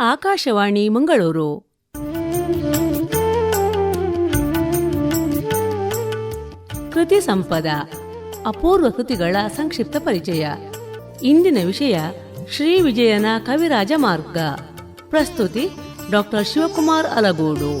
ಆಕಾಶವಾಣಿ ಮಂಗಳೂರು. ಕೃತಿ ಸಂಪದ, ಅಪೂರ್ವ ಕೃತಿಗಳ ಸಂಕ್ಷಿಪ್ತ ಪರಿಚಯ. ಇಂದಿನ ವಿಷಯ, ಶ್ರೀ ವಿಜಯನ ಕವಿರಾಜ ಮಾರ್ಗ. ಪ್ರಸ್ತುತಿ, ಡಾಕ್ಟರ್ ಶಿವಕುಮಾರ್ ಅಲಗೋಡು.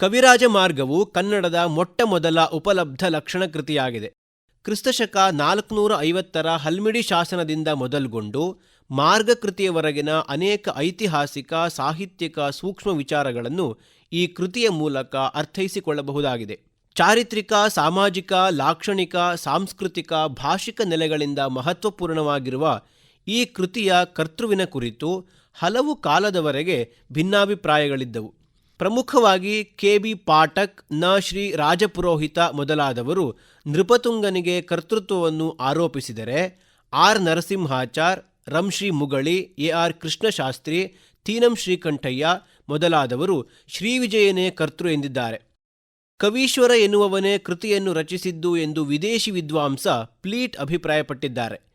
ಕವಿರಾಜ ಮಾರ್ಗವು ಕನ್ನಡದ ಮೊಟ್ಟ ಮೊದಲ ಉಪಲಬ್ಧ ಲಕ್ಷಣ ಕೃತಿಯಾಗಿದೆ. ಕ್ರಿಸ್ತಶಕ ನಾಲ್ಕುನೂರ ಐವತ್ತರ ಹಲ್ಮಿಡಿ ಶಾಸನದಿಂದ ಮೊದಲ್ಗೊಂಡು ಮಾರ್ಗಕೃತಿಯವರೆಗಿನ ಅನೇಕ ಐತಿಹಾಸಿಕ, ಸಾಹಿತ್ಯಿಕ ಸೂಕ್ಷ್ಮ ವಿಚಾರಗಳನ್ನು ಈ ಕೃತಿಯ ಮೂಲಕ ಅರ್ಥೈಸಿಕೊಳ್ಳಬಹುದಾಗಿದೆ. ಚಾರಿತ್ರಿಕ, ಸಾಮಾಜಿಕ, ಲಾಕ್ಷಣಿಕ, ಸಾಂಸ್ಕೃತಿಕ, ಭಾಷಿಕ ನೆಲೆಗಳಿಂದ ಮಹತ್ವಪೂರ್ಣವಾಗಿರುವ ಈ ಕೃತಿಯ ಕರ್ತೃವಿನ ಕುರಿತು ಹಲವು ಕಾಲದವರೆಗೆ ಭಿನ್ನಾಭಿಪ್ರಾಯಗಳಿದ್ದವು. ಪ್ರಮುಖವಾಗಿ ಕೆ ಬಿ ಪಾಠಕ್, ನ ಶ್ರೀ ರಾಜಪುರೋಹಿತ ಮೊದಲಾದವರು ನೃಪತುಂಗನಿಗೆ ಕರ್ತೃತ್ವವನ್ನು ಆರೋಪಿಸಿದರೆ, R Narasimhachar Ramshri Mugali, A R Krishnashastri, Teenam Srikantaiah ಮೊದಲಾದವರು ಶ್ರೀವಿಜಯನೇ ಕರ್ತೃ ಎಂದಿದ್ದಾರೆ. ಕವೀಶ್ವರ ಎನ್ನುವವನೇ ಕೃತಿಯನ್ನು ರಚಿಸಿದ್ದು ಎಂದು ವಿದೇಶಿ ವಿದ್ವಾಂಸ ಪ್ಲೀಟ್ ಅಭಿಪ್ರಾಯಪಟ್ಟಿದ್ದಾರೆ.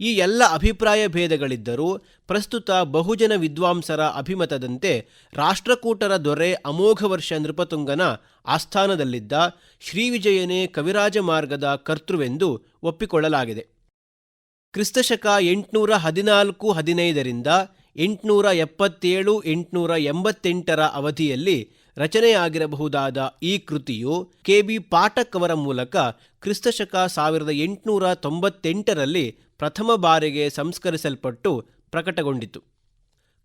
ಈ ಎಲ್ಲ ಅಭಿಪ್ರಾಯ ಭೇದಗಳಿದ್ದರೂ ಪ್ರಸ್ತುತ ಬಹುಜನ ವಿದ್ವಾಂಸರ ಅಭಿಮತದಂತೆ ರಾಷ್ಟ್ರಕೂಟರ ದೊರೆ ಅಮೋಘವರ್ಷ ನೃಪತುಂಗನ ಆಸ್ಥಾನದಲ್ಲಿದ್ದ ಶ್ರೀವಿಜಯನೇ ಕವಿರಾಜ ಮಾರ್ಗದ ಕರ್ತೃವೆಂದು ಒಪ್ಪಿಕೊಳ್ಳಲಾಗಿದೆ. ಕ್ರಿಸ್ತಶಕ ಎಂಟುನೂರ ಹದಿನಾಲ್ಕು ಹದಿನೈದರಿಂದ ಎಂಟುನೂರ ಎಪ್ಪತ್ತೇಳು ಎಂಟುನೂರ ಎಂಬತ್ತೆಂಟರ ಅವಧಿಯಲ್ಲಿ ರಚನೆಯಾಗಿರಬಹುದಾದ ಈ ಕೃತಿಯು ಕೆ ಬಿ ಪಾಠಕ್ ಅವರ ಮೂಲಕ ಕ್ರಿಸ್ತಶಕ ಸಾವಿರದ ಎಂಟುನೂರ ತೊಂಬತ್ತೆಂಟರಲ್ಲಿ ಪ್ರಥಮ ಬಾರಿಗೆ ಸಂಸ್ಕರಿಸಲ್ಪಟ್ಟು ಪ್ರಕಟಗೊಂಡಿತು.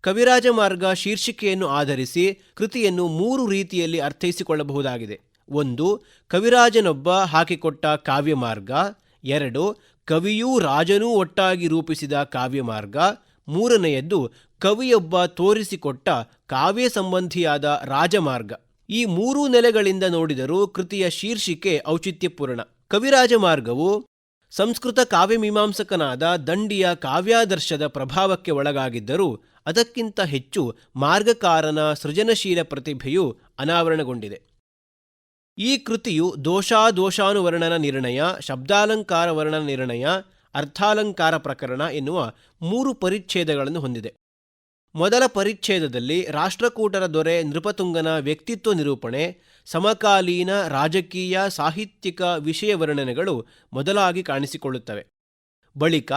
ಕವಿರಾಜ ಮಾರ್ಗ ಶೀರ್ಷಿಕೆಯನ್ನು ಆಧರಿಸಿ ಕೃತಿಯನ್ನು ಮೂರು ರೀತಿಯಲ್ಲಿ ಅರ್ಥೈಸಿಕೊಳ್ಳಬಹುದಾಗಿದೆ. ಒಂದು, ಕವಿರಾಜನೊಬ್ಬ ಹಾಕಿಕೊಟ್ಟ ಕಾವ್ಯ ಮಾರ್ಗ ಎರಡು, ಕವಿಯೂ ರಾಜನೂ ಒಟ್ಟಾಗಿ ರೂಪಿಸಿದ ಕಾವ್ಯ ಮಾರ್ಗ ಮೂರನೆಯದ್ದು ಕವಿಯೊಬ್ಬ ತೋರಿಸಿಕೊಟ್ಟ ಕಾವ್ಯ ಸಂಬಂಧಿಯಾದ ರಾಜಮಾರ್ಗ. ಈ ಮೂರೂ ನೆಲೆಗಳಿಂದ ನೋಡಿದರೂ ಕೃತಿಯ ಶೀರ್ಷಿಕೆ ಔಚಿತ್ಯಪೂರ್ಣ. ಕವಿರಾಜ ಮಾರ್ಗವು ಸಂಸ್ಕೃತ ಕಾವ್ಯಮೀಮಾಂಸಕನಾದ ದಂಡಿಯ ಕಾವ್ಯಾದರ್ಶದ ಪ್ರಭಾವಕ್ಕೆ ಒಳಗಾಗಿದ್ದರೂ ಅದಕ್ಕಿಂತ ಹೆಚ್ಚು ಮಾರ್ಗಕಾರನ ಸೃಜನಶೀಲ ಪ್ರತಿಭೆಯು ಅನಾವರಣಗೊಂಡಿದೆ. ಈ ಕೃತಿಯು ದೋಷಾದೋಷಾನುವರ್ಣನ ನಿರ್ಣಯ ಶಬ್ದಾಲಂಕಾರ ವರ್ಣನ ನಿರ್ಣಯ, ಅರ್ಥಾಲಂಕಾರ ಪ್ರಕರಣ ಎನ್ನುವ ಮೂರು ಪರಿಚ್ಛೇದಗಳನ್ನು ಹೊಂದಿದೆ. ಮೊದಲ ಪರಿಚ್ಛೇದದಲ್ಲಿ ರಾಷ್ಟ್ರಕೂಟರ ದೊರೆ ನೃಪತುಂಗನ ವ್ಯಕ್ತಿತ್ವ ನಿರೂಪಣೆ, ಸಮಕಾಲೀನ ರಾಜಕೀಯ ಸಾಹಿತ್ಯಿಕ ವಿಷಯ ವರ್ಣನೆಗಳು ಮೊದಲಾಗಿ ಕಾಣಿಸಿಕೊಳ್ಳುತ್ತವೆ. ಬಳಿಕ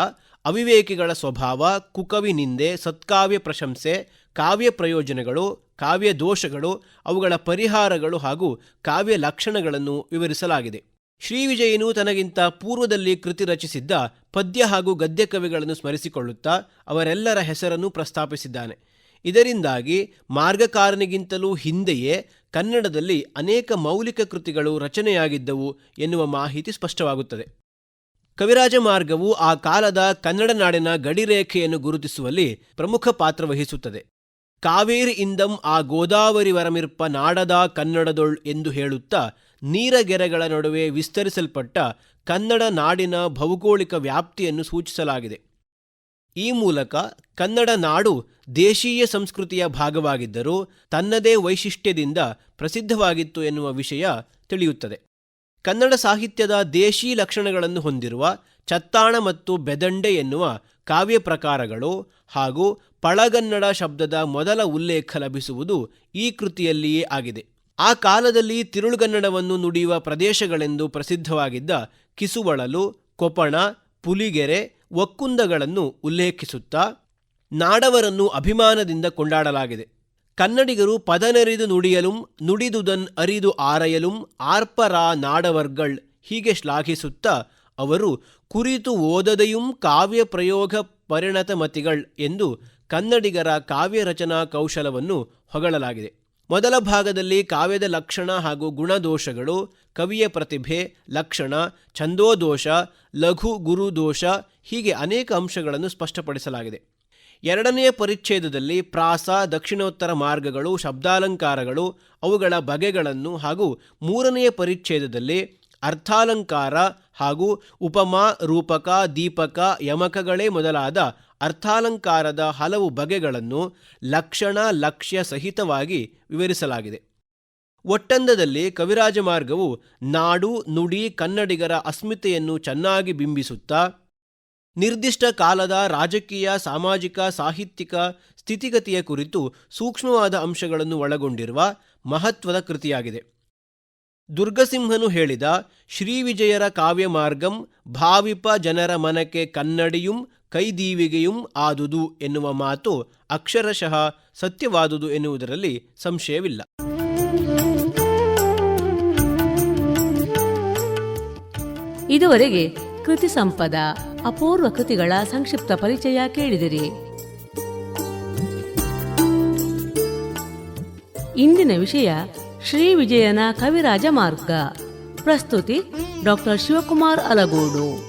ಅವಿವೇಕಿಗಳ ಸ್ವಭಾವ, ಕುಕವಿ ನಿಂದೆ, ಸತ್ಕಾವ್ಯ ಪ್ರಶಂಸೆ, ಕಾವ್ಯ ಪ್ರಯೋಜನಗಳು, ಕಾವ್ಯ ದೋಷಗಳು, ಅವುಗಳ ಪರಿಹಾರಗಳು ಹಾಗೂ ಕಾವ್ಯ ಲಕ್ಷಣಗಳನ್ನು ವಿವರಿಸಲಾಗಿದೆ. ಶ್ರೀವಿಜಯನು ತನಗಿಂತ ಪೂರ್ವದಲ್ಲಿ ಕೃತಿ ರಚಿಸಿದ್ದ ಪದ್ಯ ಹಾಗೂ ಗದ್ಯ ಕವಿಗಳನ್ನು ಸ್ಮರಿಸಿಕೊಳ್ಳುತ್ತಾ ಅವರೆಲ್ಲರ ಹೆಸರನ್ನು ಪ್ರಸ್ತಾಪಿಸಿದ್ದಾನೆ. ಇದರಿಂದಾಗಿ ಮಾರ್ಗಕಾರನಿಗಿಂತಲೂ ಹಿಂದೆಯೇ ಕನ್ನಡದಲ್ಲಿ ಅನೇಕ ಮೌಲಿಕ ಕೃತಿಗಳು ರಚನೆಯಾಗಿದ್ದವು ಎನ್ನುವ ಮಾಹಿತಿ ಸ್ಪಷ್ಟವಾಗುತ್ತದೆ. ಕವಿರಾಜ ಮಾರ್ಗವು ಆ ಕಾಲದ ಕನ್ನಡ ನಾಡಿನ ಗಡಿರೇಖೆಯನ್ನು ಗುರುತಿಸುವಲ್ಲಿ ಪ್ರಮುಖ ಪಾತ್ರ ವಹಿಸುತ್ತದೆ. ಕಾವೇರಿ ಇಂದಂ ಆ ಗೋದಾವರಿ ವರಮಿರ್ಪ ನಾಡದ ಕನ್ನಡದೊಳ್ ಎಂದು ಹೇಳುತ್ತಾ ನೀರಗೆರೆಗಳ ನಡುವೆ ವಿಸ್ತರಿಸಲ್ಪಟ್ಟ ಕನ್ನಡ ನಾಡಿನ ಭೌಗೋಳಿಕ ವ್ಯಾಪ್ತಿಯನ್ನು ಸೂಚಿಸಲಾಗಿದೆ. ಈ ಮೂಲಕ ಕನ್ನಡ ನಾಡು ದೇಶೀಯ ಸಂಸ್ಕೃತಿಯ ಭಾಗವಾಗಿದ್ದರೂ ತನ್ನದೇ ವೈಶಿಷ್ಟ್ಯದಿಂದ ಪ್ರಸಿದ್ಧವಾಗಿತ್ತು ಎನ್ನುವ ವಿಷಯ ತಿಳಿಯುತ್ತದೆ. ಕನ್ನಡ ಸಾಹಿತ್ಯದ ದೇಶೀ ಲಕ್ಷಣಗಳನ್ನು ಹೊಂದಿರುವ ಚತ್ತಾಣ ಮತ್ತು ಬೆದಂಡೆ ಎನ್ನುವ ಕಾವ್ಯ ಪ್ರಕಾರಗಳು ಹಾಗೂ ಪಳಗನ್ನಡ ಶಬ್ದದ ಮೊದಲ ಉಲ್ಲೇಖ ಲಭಿಸುವುದು ಈ ಕೃತಿಯಲ್ಲಿಯೇ ಆಗಿದೆ. ಆ ಕಾಲದಲ್ಲಿ ತಿರುಳುಗನ್ನಡವನ್ನು ನುಡಿಯುವ ಪ್ರದೇಶಗಳೆಂದು ಪ್ರಸಿದ್ಧವಾಗಿದ್ದ ಕಿಸುವಳಲು ಕೊಪಣ ಪುಲಿಗೆರೆ ಒಕ್ಕುಂದಗಳನ್ನು ಉಲ್ಲೇಖಿಸುತ್ತಾ ನಾಡವರನ್ನು ಅಭಿಮಾನದಿಂದ ಕೊಂಡಾಡಲಾಗಿದೆ. ಕನ್ನಡಿಗರು ಪದನೆರಿದು ನುಡಿಯಲು, ನುಡಿದುದನ್ ಅರಿದು ಆರಯಲುಂ, ಆರ್ಪರಾ ನಾಡವರ್ಗಳ್ ಹೀಗೆ ಶ್ಲಾಘಿಸುತ್ತಾ ಅವರು ಕುರಿತು ಓದದೆಯುಂ ಕಾವ್ಯ ಪ್ರಯೋಗ ಪರಿಣತ ಮತಿಗಳ್ ಎಂದು ಕನ್ನಡಿಗರ ಕಾವ್ಯ ರಚನಾ ಕೌಶಲವನ್ನು ಹೊಗಳಲಾಗಿದೆ. ಮೊದಲ ಭಾಗದಲ್ಲಿ ಕಾವ್ಯದ ಲಕ್ಷಣ ಹಾಗೂ ಗುಣದೋಷಗಳು, ಕವಿಯ ಪ್ರತಿಭೆ, ಲಕ್ಷಣ, ಛಂದೋದೋಷ, ಲಘು ಗುರು ದೋಷ ಹೀಗೆ ಅನೇಕ ಅಂಶಗಳನ್ನು ಸ್ಪಷ್ಟಪಡಿಸಲಾಗಿದೆ. ಎರಡನೆಯ ಪರಿಚ್ಛೇದದಲ್ಲಿ ಪ್ರಾಸ, ದಕ್ಷಿಣೋತ್ತರ ಮಾರ್ಗಗಳು, ಶಬ್ದಾಲಂಕಾರಗಳು, ಅವುಗಳ ಬಗೆಗಳನ್ನು ಹಾಗೂ ಮೂರನೆಯ ಪರಿಚ್ಛೇದದಲ್ಲಿ ಅರ್ಥಾಲಂಕಾರ ಹಾಗೂ ಉಪಮಾ, ರೂಪಕ, ದೀಪಕ, ಯಮಕಗಳೇ ಮೊದಲಾದ ಅರ್ಥಾಲಂಕಾರದ ಹಲವು ಬಗೆಗಳನ್ನು ಲಕ್ಷಣ ಲಕ್ಷ್ಯ ಸಹಿತವಾಗಿ ವಿವರಿಸಲಾಗಿದೆ. ಒಟ್ಟಂದದಲ್ಲಿ ಕವಿರಾಜ ಮಾರ್ಗವು ನಾಡು, ನುಡಿ, ಕನ್ನಡಿಗರ ಅಸ್ಮಿತೆಯನ್ನು ಚೆನ್ನಾಗಿ ಬಿಂಬಿಸುತ್ತಾ, ನಿರ್ದಿಷ್ಟ ಕಾಲದ ರಾಜಕೀಯ, ಸಾಮಾಜಿಕ, ಸಾಹಿತ್ಯಿಕ ಸ್ಥಿತಿಗತಿಯ ಕುರಿತು ಸೂಕ್ಷ್ಮವಾದ ಅಂಶಗಳನ್ನು ಒಳಗೊಂಡಿರುವ ಮಹತ್ವದ ಕೃತಿಯಾಗಿದೆ. ದುರ್ಗಸಿಂಹನು ಹೇಳಿದ ಶ್ರೀವಿಜಯರ ಕಾವ್ಯ ಮಾರ್ಗಂ ಭಾವಿಪ ಜನರ ಮನಕ್ಕೆ ಕನ್ನಡಿಯುಂ ಕೈದೀವಿಗೆಯುಂ ಆದುದು ಎನ್ನುವ ಮಾತು ಅಕ್ಷರಶಃ ಸತ್ಯವಾದುದು ಎನ್ನುವುದರಲ್ಲಿ ಸಂಶಯವಿಲ್ಲ. ಇದುವರೆಗೆ ಕೃತಿ ಸಂಪದ, ಅಪೂರ್ವ ಕೃತಿಗಳ ಸಂಕ್ಷಿಪ್ತ ಪರಿಚಯ ಕೇಳಿದಿರಿ. ಇಂದಿನ ವಿಷಯ ಶ್ರೀ ವಿಜಯನ ಕವಿರಾಜ ಮಾರ್ಗ ಪ್ರಸ್ತುತಿ ಡಾಕ್ಟರ್ ಶಿವಕುಮಾರ್ ಅಲಗೋಡು.